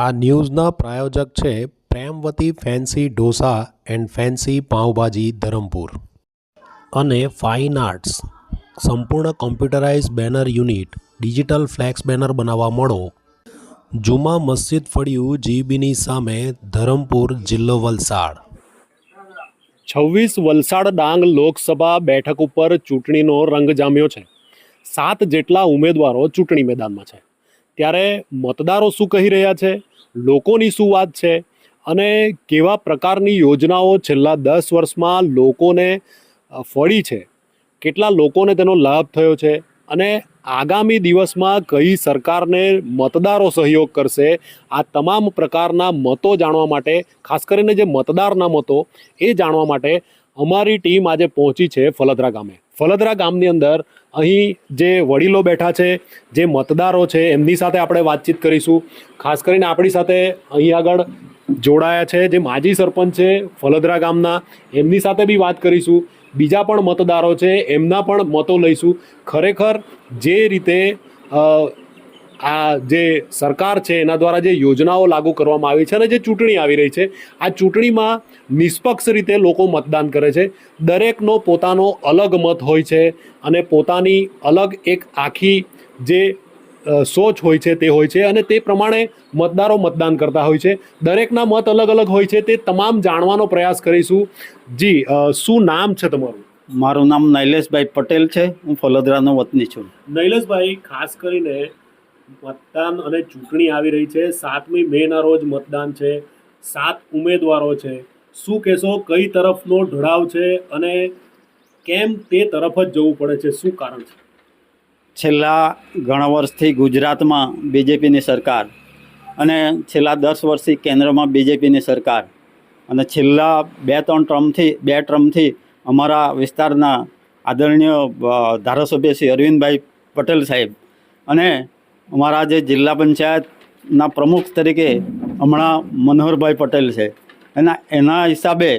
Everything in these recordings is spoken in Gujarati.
આ ન્યૂઝના પ્રાયોજક છે Premvati fancy dosa and fancy pav bhaji Dharampur. અને ફાઇન આર્ટ્સ. સંપૂર્ણ computerise banner unit, digital flex banner બનાવવા મળો. જુમા મસ્જિદ ફળિયું જીબીની સામે ધરમપુર જિલ્લો વલસાડ. છવ્વીસ વલસાડ ડાંગ લોકસભા બેઠક ઉપર ચૂંટણીનો રંગ જામ્યો છે. સાત જેટલા ઉમેદવારો ચૂંટણી મેદાનમાં છે. ત્યારે મતદારો શું કહી રહ્યા છે? લોકોની શું વાત છે? અને કેવા પ્રકારની યોજનાઓ છેલ્લા દસ વર્ષમાં લોકોને ફળી છે? કેટલા લોકોને તેનો લાભ થયો છે? અને આગામી દિવસમાં કઈ સરકારને મતદારો સહયોગ કરશે? આ તમામ પ્રકારના મતો જાણવા માટે, ખાસ કરીને જે મતદારના મતો, એ જાણવા માટે અમારી ટીમ આજે પહોંચી છે ફલદરા ગામે. ફલદરા ગામની અંદર અહીં જે વડીલો બેઠા છે, જે મતદારો છે, એમની સાથે આપણે વાતચીત કરીશું. ખાસ કરીને આપણી સાથે અહીં આગળ જોડાયા છે, જે માજી સરપંચ છે ફલદરા ગામના, એમની સાથે બી વાત કરીશું. બીજા પણ મતદારો છે, એમના પણ મતો લઈશું. ખરેખર જે રીતે આ જે સરકાર છે એના દ્વારા જે યોજનાઓ લાગુ કરવામાં આવી છે અને જે ચૂંટણી આવી રહી છે આ ચૂંટણીમાં નિષ્પક્ષ રીતે લોકો મતદાન કરે છે. દરેકનો પોતાનો અલગ મત હોય છે અને પોતાની અલગ એક આખી જે સોચ હોય છે તે હોય છે અને તે પ્રમાણે મતદારો મતદાન કરતા હોય છે. દરેકના મત અલગ અલગ હોય છે તે તમામ જાણવાનો પ્રયાસ કરીશું. જી શું નામ છે તમારું? મારું નામ નૈલેશભાઈ પટેલ છે. હું ફલોદરાનો વતની છું. નૈલેશભાઈ ખાસ કરીને મતદાન અને ચૂંટણી આવી રહી છે. સાતમી મેના રોજ મતદાન છે. સાત ઉમેદવારો છે. શું કહેશો? કઈ તરફનો ઢળાવ છે? અને કેમ તે તરફ જ જવું પડે છે? શું કારણ છે? છેલ્લા ઘણા વર્ષથી ગુજરાતમાં બીજેપીની સરકાર અને છેલ્લા દસ વર્ષથી કેન્દ્રમાં બીજેપીની સરકાર અને છેલ્લા બે ત્રણ ટ્રમથી, બે ટ્રમથી અમારા વિસ્તારના આદરણીય ધારાસભ્ય શ્રી અરવિંદભાઈ પટેલ સાહેબ અને અમારા જે જિલ્લા પંચાયતના પ્રમુખ તરીકે હમણાં મનોહરભાઈ પટેલ છે. એના એના હિસાબે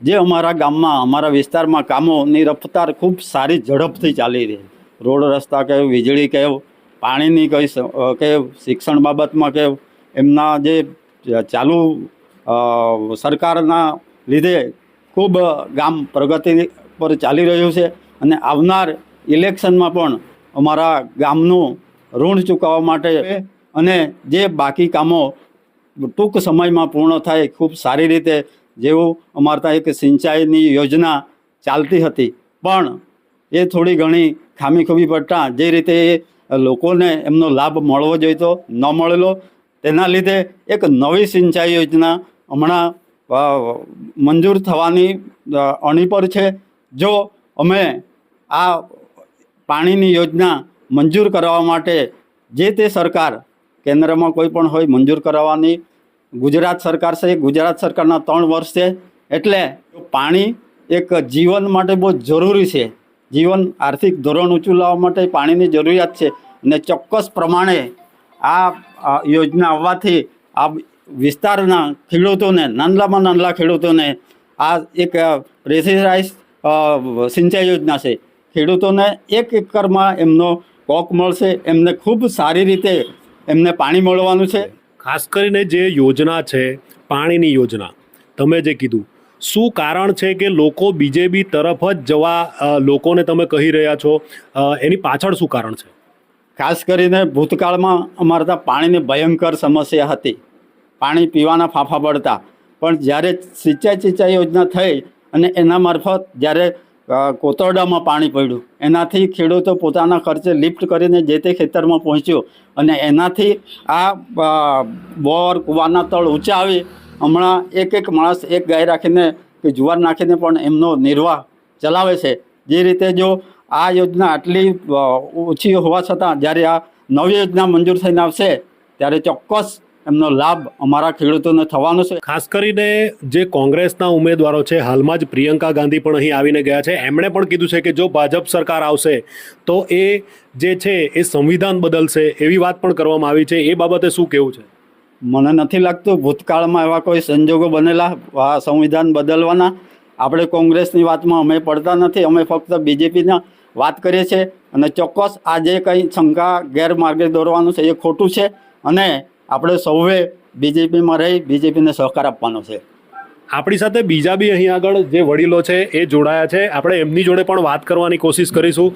જે અમારા ગામમાં, અમારા વિસ્તારમાં કામોની રફતાર ખૂબ સારી ઝડપથી ચાલી રહી રોડ રસ્તા કહે વીજળી કહે પાણીની કઈ કે શિક્ષણ બાબતમાં કે એમના જે ચાલુ સરકારના લીધે ખૂબ ગામ પ્રગતિ પર ચાલી રહ્યું છે. અને આવનાર ઇલેક્શનમાં પણ અમારા ગામનું ઋણ ચૂકવવા માટે અને જે બાકી કામો ટૂંક સમયમાં પૂર્ણ થાય ખૂબ સારી રીતે જેવું અમારા ત્યાં એક સિંચાઈની યોજના ચાલતી હતી. પણ એ થોડી ઘણી ખામી ખૂબી પડતા જે રીતે એ લોકોને એમનો લાભ મળવો જોઈતો ન મળેલો તેના લીધે એક નવી સિંચાઈ યોજના હમણાં મંજૂર થવાની અણી પર છે. જો અમે આ પાણીની યોજના મંજૂર કરવા માટે જે તે સરકાર, કેન્દ્રમાં કોઈ પણ હોય મંજૂર કરાવવાની, ગુજરાત સરકાર છે, ગુજરાત સરકારના ત્રણ વર્ષ છે, એટલે પાણી એક જીવન માટે બહુ જરૂરી છે, જીવન આર્થિક ધોરણ ઊંચું લાવવા માટે પાણીની જરૂરિયાત છે, અને ચોક્કસ પ્રમાણે આ યોજના આવવાથી આ વિસ્તારના ખેડૂતોને, નાનલામાં નાનલા ખેડૂતોને આ એક પ્રેસિરાઇઝ સિંચાઈ યોજના છે. ખેડૂતોને એક એકરમાં એમનો કોક મળશે એમને ખૂબ સારી રીતે એમને પાણી મળવાનું છે. ખાસ કરીને જે યોજના છે પાણીની યોજના તમે જે કીધું શું કારણ છે કે લોકો બીજેપી તરફ જ જવા લોકોને તમે કહી રહ્યા છો? એની પાછળ શું કારણ છે? ખાસ કરીને ભૂતકાળમાં અમારા ત્યાં પાણીની ભયંકર સમસ્યા હતી. પાણી પીવાના ફાંફા પડતા પણ જ્યારે સિંચાઈ સિંચાઈ યોજના થઈ અને એના મારફત જ્યારે કોતરડામાં પાણી પડ્યું. એનાથી ખેડૂતો પોતાના ખર્ચે લિફ્ટ કરીને જે તે ખેતરમાં પહોંચ્યો અને એનાથી આ બોર, કૂવાના તળ ઊંચા આવી હમણાં એક એક માણસ એક ગાય રાખીને કે જુવાર નાખીને પણ એમનો નિર્વાહ ચલાવે છે. જે રીતે જો આ યોજના આટલી ઓછી હોવા છતાં જ્યારે આ નવી યોજના મંજૂર થઈને આવશે, ત્યારે ચોક્કસ એમનો લાભ અમારા ખેડૂતોને થવાનો છે. ખાસ કરીને જે કોંગ્રેસના ઉમેદવારો છે હાલમાં જ પ્રિયંકા ગાંધી પણ અહીં આવીને ગયા છે. એમણે પણ કીધું છે કે જો ભાજપ સરકાર આવશે તો એ જે છે એ સંવિધાન બદલશે એવી વાત પણ કરવામાં આવી છે. એ બાબતે શું કહેવું છે? મને નથી લાગતું ભૂતકાળમાં એવા કોઈ સંજોગો બનેલા આ સંવિધાન બદલવાના. આપણે કોંગ્રેસની વાતમાં અમે પડતા નથી અમે ફક્ત બીજેપીના વાત કરીએ છીએ. અને ચોક્કસ આ જે કંઈ શંકા ગેરમાર્ગે દોરવાનું છે એ ખોટું છે. અને આપણે સૌએ બીજેપીમાં રહી બીજેપીને સહકાર આપવાનો છે. આપણી સાથે બીજા બી અહીં આગળ જે વડીલો છે એ જોડાયા છે. આપણે એમની જોડે પણ વાત કરવાની કોશિશ કરીશું.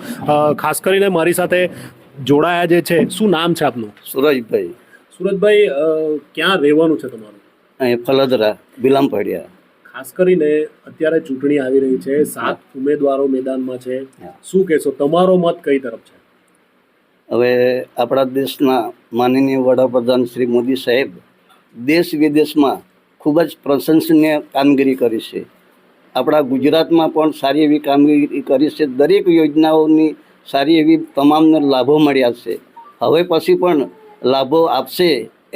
ખાસ કરીને મારી સાથે જોડાયા જે છે શું નામ છે આપનું? સુરજભાઈ. સુરજભાઈ ક્યાં રહેવાનું છે તમારું? અહીં ફલદરા બિલામ પડ્યા ખાસ કરીને અત્યારે ચૂંટણી આવી રહી છે. સાત ઉમેદવારો મેદાનમાં છે. શું કહેશો? તમારો મત કઈ તરફ છે? હવે આપણા દેશના માનનીય વડાપ્રધાન શ્રી મોદી સાહેબ દેશ વિદેશમાં ખૂબ જ પ્રશંસનીય કામગીરી કરી છે. આપણા ગુજરાતમાં પણ સારી એવી કામગીરી કરી છે. દરેક યોજનાઓની સારી એવી તમામને લાભો મળ્યા છે. હવે પછી પણ લાભો આપશે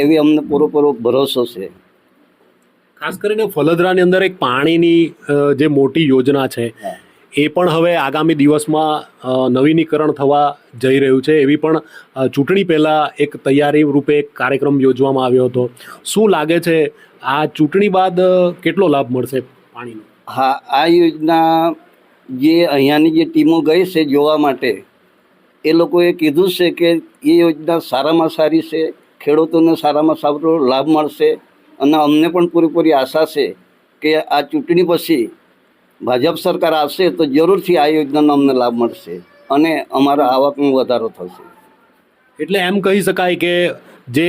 એવી અમને પૂરેપૂરો ભરોસો છે. ખાસ કરીને ફલદરાની અંદર એક પાણીની જે મોટી યોજના છે. એ પણ હવે આગામી દિવસમાં નવીનીકરણ થવા જઈ રહ્યું છે. એવી પણ ચૂંટણી પહેલાં એક તૈયારી રૂપે એક કાર્યક્રમ યોજવામાં આવ્યો હતો. શું લાગે છે, આ ચૂંટણી બાદ કેટલો લાભ મળશે પાણીનો? હા, આ યોજના જે અહીંયાની જે ટીમો ગઈ છે જોવા માટે, એ લોકોએ કીધું છે કે એ યોજના સારામાં સારી છે, ખેડૂતોને સારામાં સારો લાભ મળશે. અને અમને પણ પૂરેપૂરી આશા છે કે આ ચૂંટણી પછી ભાજપ સરકાર આવશે તો જરૂરથી આ યોજનાનો અમને લાભ મળશે અને અમારા આવકમાં વધારો થશે. એટલે એમ કહી શકાય કે જે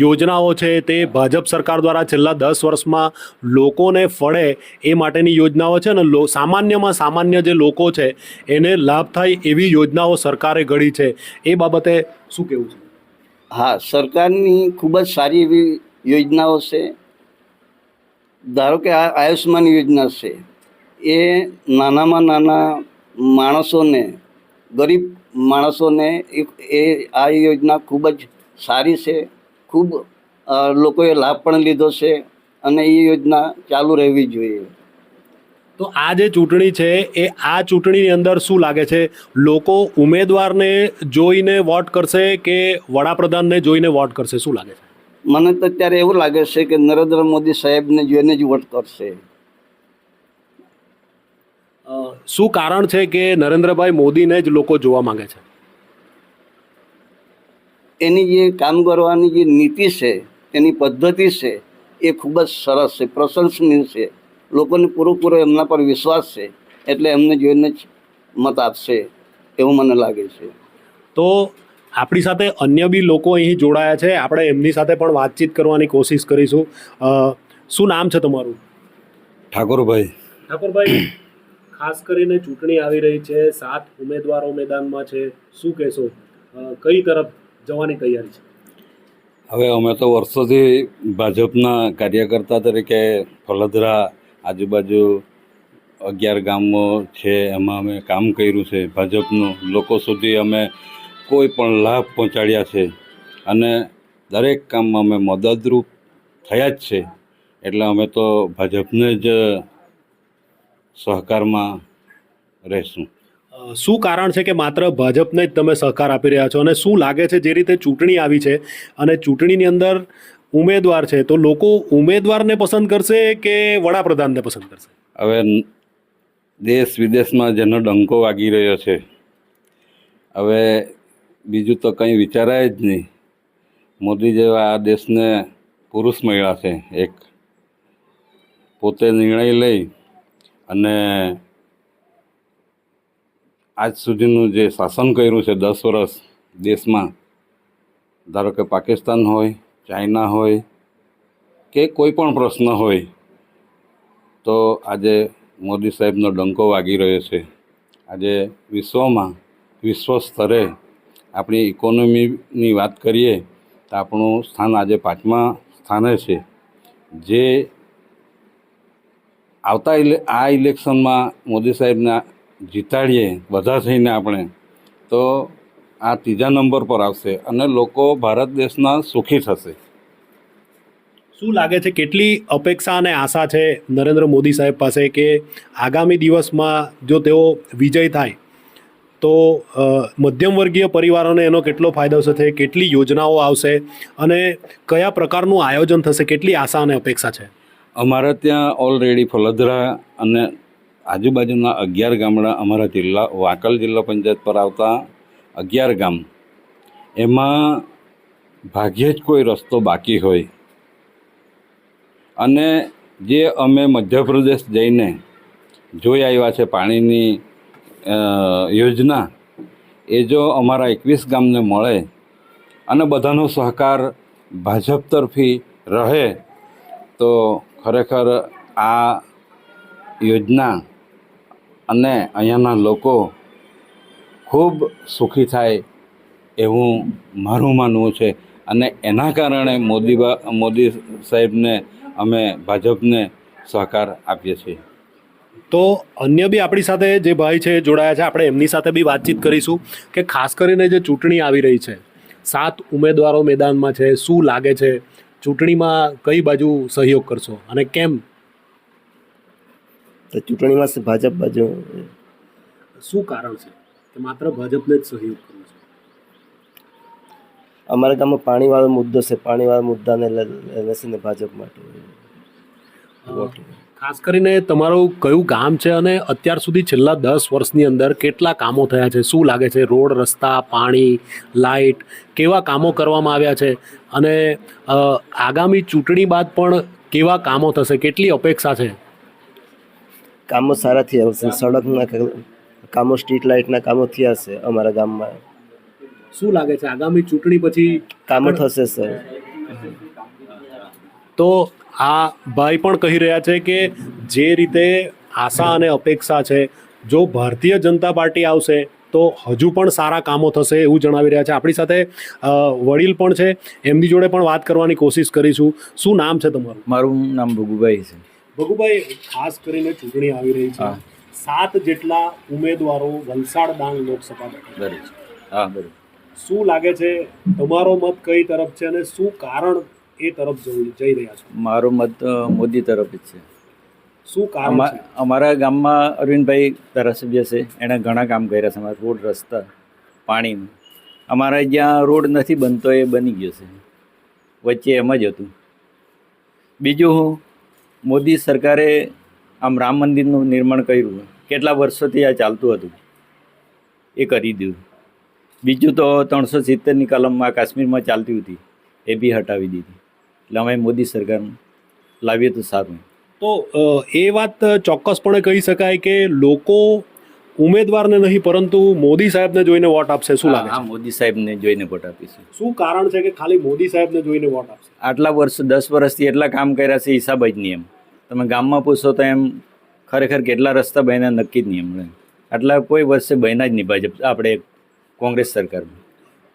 યોજનાઓ છે તે ભાજપ સરકાર દ્વારા છેલ્લા દસ વર્ષમાં લોકોને ફળે એ માટેની યોજનાઓ છે ને લો સામાન્યમાં સામાન્ય જે લોકો છે એને લાભ થાય એવી યોજનાઓ સરકારે ઘડી છે. એ બાબતે શું કહેવું છે? હા સરકારની ખૂબ જ સારી એવી યોજનાઓ છે. ધારો કે આ આયુષ્માન યોજના છે. એ નાનામાં નાના માણસોને ગરીબ માણસોને એ આ યોજના ખૂબ જ સારી છે. ખૂબ લોકોએ લાભ પણ લીધો છે અને એ યોજના ચાલુ રહેવી જોઈએ. તો આ જે ચૂંટણી છે એ આ ચૂંટણીની અંદર શું લાગે છે? લોકો ઉમેદવારને જોઈને વોટ કરશે કે વડાપ્રધાનને જોઈને વોટ કરશે? શું લાગે છે? મને તો અત્યારે એવું લાગે છે કે નરેન્દ્ર મોદી સાહેબને જોઈને જ વોટ કરશે. શું કારણ છે કે નરેન્દ્રભાઈ મોદીને જ લોકો જોવા માંગે છે? એની જે કામ કરવાની જે નીતિ છે એની પદ્ધતિ છે એ ખૂબ જ સરસ છે પ્રશંસનીય છે. લોકોને પૂરેપૂરો એમના પર વિશ્વાસ છે એટલે એમને જોઈને જ મત આપશે એવું મને લાગે છે. તો આપણી સાથે અન્ય બી લોકો અહીં જોડાયા છે. આપણે એમની સાથે પણ વાતચીત કરવાની કોશિશ કરીશું. શું નામ છે તમારું? ઠાકોરભાઈ. ઠાકોરભાઈ ખાસ કરીને ચૂંટણી આવી રહી છે, સાત ઉમેદવારો મેદાનમાં છે. શું કહેશો? કઈ તરફ જવાની તૈયારી છે? હવે અમે તો વર્ષોથી ભાજપના કાર્યકર્તા તરીકે ફલદરા આજુબાજુ અગિયાર ગામો છે, એમાં અમે કામ કર્યું છે. ભાજપનું લોકો સુધી અમે કોઈ પણ લાભ પહોંચાડ્યા છે. અને દરેક કામમાં અમે મદદરૂપ થયા જ છે. એટલે અમે તો ભાજપને જ સહકારમાં રહેશું. શું કારણ છે કે માત્ર ભાજપને જ તમે સહકાર આપી રહ્યા છો અને શું લાગે છે જે રીતે ચૂંટણી આવી છે? અને ચૂંટણીની અંદર ઉમેદવાર છે તો લોકો ઉમેદવારને પસંદ કરશે કે વડાપ્રધાનને પસંદ કરશે? હવે દેશ વિદેશમાં જેનો ડંકો વાગી રહ્યો છે હવે બીજું તો કંઈ વિચારાય જ નહીં. મોદી જેવા આ દેશને પુરુષ મહિલા છે એક. પોતે નિર્ણય લઈ અને આજ સુધીનું જે શાસન કર્યું છે દસ વર્ષ દેશમાં, ધારો કે પાકિસ્તાન હોય, ચાઇના હોય, કે કોઈ પણ પ્રશ્ન હોય, તો આજે મોદી સાહેબનો ડંકો વાગી રહ્યો છે. આજે વિશ્વમાં, વિશ્વ સ્તરે આપણી ઇકોનોમીની વાત કરીએ તો આપણું સ્થાન આજે પાંચમા સ્થાને છે. જે આવતા આ ઇલેક્શનમાં મોદી સાહેબને જીતાડીએ બધા થઈને આપણે, તો આ ત્રીજા નંબર પર આવશે અને લોકો ભારત દેશના સુખી થશે. શું લાગે છે, કેટલી અપેક્ષા અને આશા છે નરેન્દ્ર મોદી સાહેબ પાસે કે આગામી દિવસમાં જો તેઓ વિજય થાય, તો મધ્યમવર્ગીય મધ્યમ વર્ગીય પરિવારોને એનો કેટલો ફાયદો થશે, કેટલી યોજનાઓ આવશે અને કયા પ્રકારનું આયોજન થશે, કેટલી આશા અને અપેક્ષા છે? અમારે ત્યાં ઓલરેડી ફલદરા અને આજુબાજુના અગિયાર ગામડા અમારા જિલ્લા, વાંકલ જિલ્લા પંચાયત પર આવતા અગિયાર ગામ. એમાં ભાગ્યે જ કોઈ રસ્તો બાકી હોય. અને જે અમે મધ્યપ્રદેશ જઈને જોઈ આવ્યા છે પાણીની યોજના, એ જો અમારા એકવીસ ગામને મળે અને બધાનો સહકાર ભાજપ તરફી રહે, તો ખરેખર આ યોજના અને અહીંયાના લોકો ખૂબ સુખી થાય એવું મારું માનવું છે. અને એના કારણે મોદી મોદી સાહેબને અમે ભાજપને સહકાર આપીએ છીએ. તો અન્ય બી આપણી સાથે જે ભાઈ છે, જોડાયા છે, આપણે એમની સાથે બી વાતચીત કરીશું કે ખાસ કરીને જે ચૂંટણી આવી રહી છે, સાત ઉમેદવારો મેદાનમાં છે, શું લાગે છે ચૂંટણીમાં કઈ બાજુ સહયોગ કરશો અને કેમ? તો ચૂંટણીમાં ભાજપ બાજુ? શું કારણ છે કે માત્ર ભાજપને જ સહયોગ કરવો છે? અમારા ગામમાં પાણીવાળો મુદ્દો છે. પાણીવાળા મુદ્દાને છે ને ભાજપ માટે ખાસ કરીને તમારું કયું ગામ છે અને અત્યાર સુધી છેલ્લા દસ વર્ષની અંદર કેટલા કામો થયા છે? શું લાગે છે? રોડ રસ્તા પાણી લાઇટ કેવા કામો કરવામાં આવ્યા છે? અને આગામી ચૂંટણી બાદ પણ કેવા કામો થશે? કેટલી અપેક્ષા છે? કામો સારા થયા છે સડકના કામો સ્ટ્રીટ લાઇટના કામો થયા છે અમારા ગામમાં. શું લાગે છે? આગામી ચૂંટણી પછી કામો થશે સર. તો આ ભાઈ પણ કહી રહ્યા છે કે જે રીતે આશા અને અપેક્ષા છે જો ભારતીય જનતા પાર્ટી આવશે તો હજુ પણ સારા કામો થશે એવું જણાવી રહ્યા છે. આપણી સાથે વડીલ પણ છે. એમની જોડે પણ વાત કરવાની કોશિશ કરીશું. શું નામ છે તમારું? મારું નામ ભગુભાઈ છે. ભગુભાઈ ખાસ કરીને ચૂંટણી આવી રહી છે. સાત જેટલા ઉમેદવારો વલસાડ ડાંગ લોકસભા બેઠક હા બરાબર. શું લાગે છે? તમારો મત કઈ તરફ છે અને શું કારણ એ તરફ જઈ રહ્યા છો? મારો મત મોદી તરફ જ છે. શું કામ અમા- અમારા ગામમાં અરવિંદભાઈ ધારાસભ્ય છે. એણે ઘણા કામ કર્યા છે. અમારા રોડ રસ્તા પાણીનું. અમારા જ્યાં રોડ નથી બનતો એ બની ગયો છે. વચ્ચે એમ જ હતું. બીજું હું મોદી સરકારે આમ રામ મંદિરનું નિર્માણ કર્યું. કેટલા વર્ષોથી આ ચાલતું હતું? એ કરી દીધું. બીજું તો ત્રણસો સિત્તેરની કલમમાં કાશ્મીરમાં ચાલતી હતી. એ બી હટાવી દીધી. એટલે અમે મોદી સરકાર લાવીએ તો સારું. તો એ વાત ચોક્કસપણે કહી શકાય કે લોકો ઉમેદવારને નહીં પરંતુ મોદી સાહેબને જોઈને વોટ આપશે. શું લાગે હા મોદી સાહેબને જોઈને વોટ આપીશું. શું કારણ છે કે ખાલી મોદી સાહેબને જોઈને વોટ આપશે? આટલા વર્ષ દસ વર્ષથી એટલા કામ કર્યા છે હિસાબ જ નહીં એમ. તમે ગામમાં પૂછો તો એમ ખરેખર કેટલા રસ્તા બન્યા નક્કી જ નહીં એમણે આટલા કોઈ વર્ષે બન્યા જ નહીં ભાજપ આપણે કોંગ્રેસ સરકારમાં.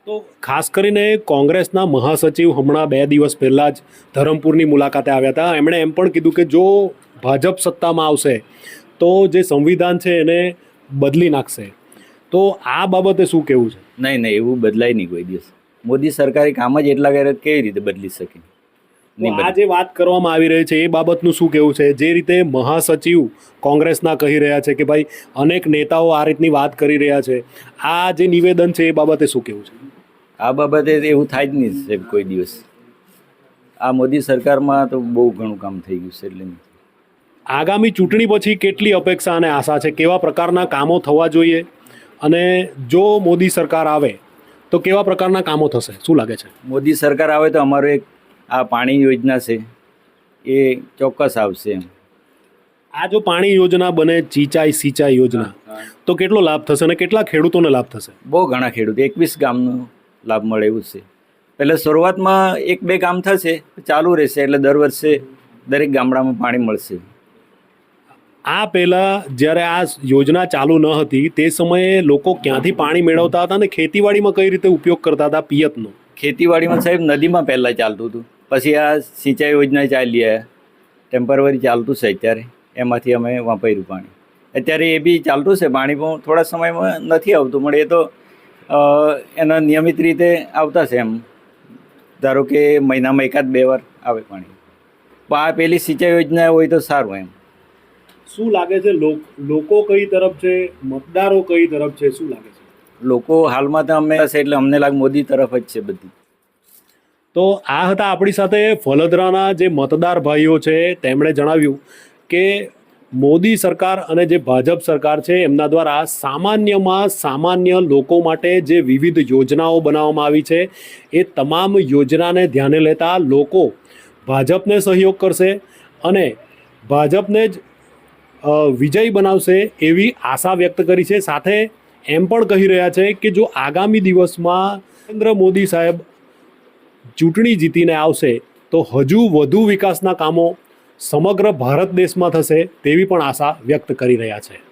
તો ખાસ કરીને કોંગ્રેસના મહાસચિવ હમણાં બે દિવસ પહેલાં જ ધરમપુરની મુલાકાતે આવ્યા હતા. એમણે એમ પણ કીધું કે જો ભાજપ સત્તામાં આવશે તો જે સંવિધાન છે એને બદલી નાખશે. તો આ બાબતે શું કહેવું છે? નહીં નહીં એવું બદલાય નહીં કોઈ દિવસ. મોદી સરકારે કામ જ એટલા કરે કેવી રીતે બદલી શકે? આ જે વાત કરવામાં આવી રહી છે એ બાબતનું શું કહેવું છે? જે રીતે મહાસચિવ કોંગ્રેસના કહી રહ્યા છે કે ભાઈ અનેક નેતાઓ આ રીતની વાત કરી રહ્યા છે. આ જે નિવેદન છે એ બાબતે શું કહેવું છે? આ બાબતે એવું થાય જ નહીં સાહેબ કોઈ દિવસ. આ મોદી સરકારમાં તો બહુ ઘણું કામ થઈ ગયું છે એટલે આગામી ચૂંટણી પછી કેટલી અપેક્ષા અને આશા છે? કેવા પ્રકારના કામો થવા જોઈએ? અને જો મોદી સરકાર આવે તો કેવા પ્રકારના કામો થશે? શું લાગે છે? મોદી સરકાર આવે તો અમારો એક આ પાણી યોજના છે એ ચોક્કસ આવશે એમ. આ જો પાણી યોજના બને ચીચાઈ સિંચાઈ યોજના તો કેટલો લાભ થશે અને કેટલા ખેડૂતોને લાભ થશે? બહુ ઘણા ખેડૂત એકવીસ ગામનો લાભ મળે એવું છે. એટલે શરૂઆતમાં એક બે કામ થશે ચાલુ રહેશે એટલે દર વર્ષે દરેક ગામડામાં પાણી મળશે. આ પહેલાં જ્યારે આ યોજના ચાલુ ન હતી તે સમયે લોકો ક્યાંથી પાણી મેળવતા હતા અને ખેતીવાડીમાં કઈ રીતે ઉપયોગ કરતા હતા પિયતનો? ખેતીવાડીમાં સાહેબ નદીમાં પહેલાં ચાલતું હતું. પછી આ સિંચાઈ યોજના ચાલી ટેમ્પરરી ચાલતું છે અત્યારે. એમાંથી અમે વાપર્યું પાણી. અત્યારે એ બી ચાલતું છે પાણી પણ થોડા સમયમાં નથી આવતું પણ એ તો એના નિયમિત રીતે આવતા છે એમ. ધારો કે મહિનામાં એકાદ બે વાર આવે પાણી. પણ આ પેલી સિંચાઈ યોજના હોય તો સારું એમ. શું લાગે છે લોક- લોકો કઈ તરફ છે? મતદારો કઈ તરફ છે? શું લાગે છે? લોકો હાલમાં તો અમે હશે એટલે અમને લાગે મોદી તરફ જ છે બધી. તો આ હતા આપણી સાથે ફલદરાના જે મતદાર ભાઈઓ છે તેમણે જણાવ્યું કે મોદી સરકાર અને જે ભાજપ સરકાર છે, એમના દ્વારા સામાન્યમાં સામાન્ય લોકો માટે જે વિવિધ યોજનાઓ બનાવવામાં આવી છે, એ તમામ યોજનાને ધ્યાને લેતા લોકો ભાજપને સહયોગ કરશે અને ભાજપને જ વિજય બનાવશે એવી આશા વ્યક્ત કરી છે. સાથે એમ પણ કહી રહ્યા છે કે જો આગામી દિવસમાં નરેન્દ્ર મોદી સાહેબ ચૂંટણી જીતીને આવશે, તો હજુ વધુ વિકાસના કામો સમગ્ર ભારત દેશમાં થશે તેવી પણ આશા વ્યક્ત કરી રહ્યા છે.